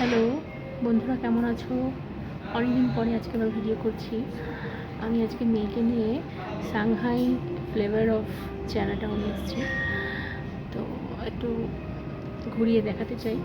Hello, বন্ধুরা কেমন আছো? অনেকদিন পরে আজকে আমরা ভিডিও করছি। আমি আজকে মেয়েকে নিয়ে সাংহাই ফ্লেভার অফ চায়নাটাউনে এসেছি। তো একটু ঘুরিয়ে দেখাতে চাই।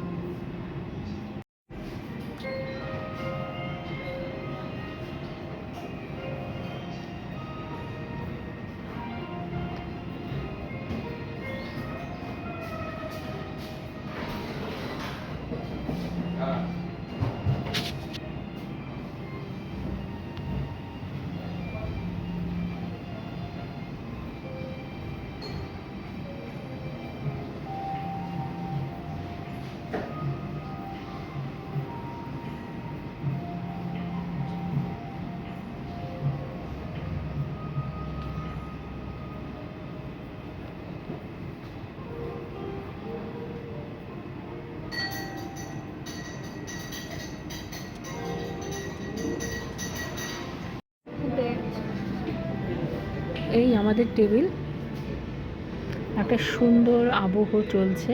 এই আমাদের টেবিল। একটা সুন্দর আবহ চলছে।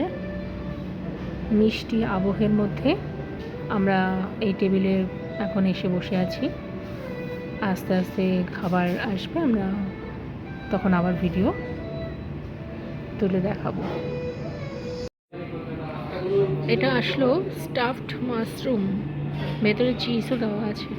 মিষ্টি আবহের মধ্যে আমরা এই টেবিলে এখন এসে বসে আছি। আস্তে আস্তে খাবার আসবে, আমরা তখন আবার ভিডিও তুলে দেখাবো। এটা আসলো স্টাফড মাশরুম। ভেতরে চিজও দেওয়া আছে।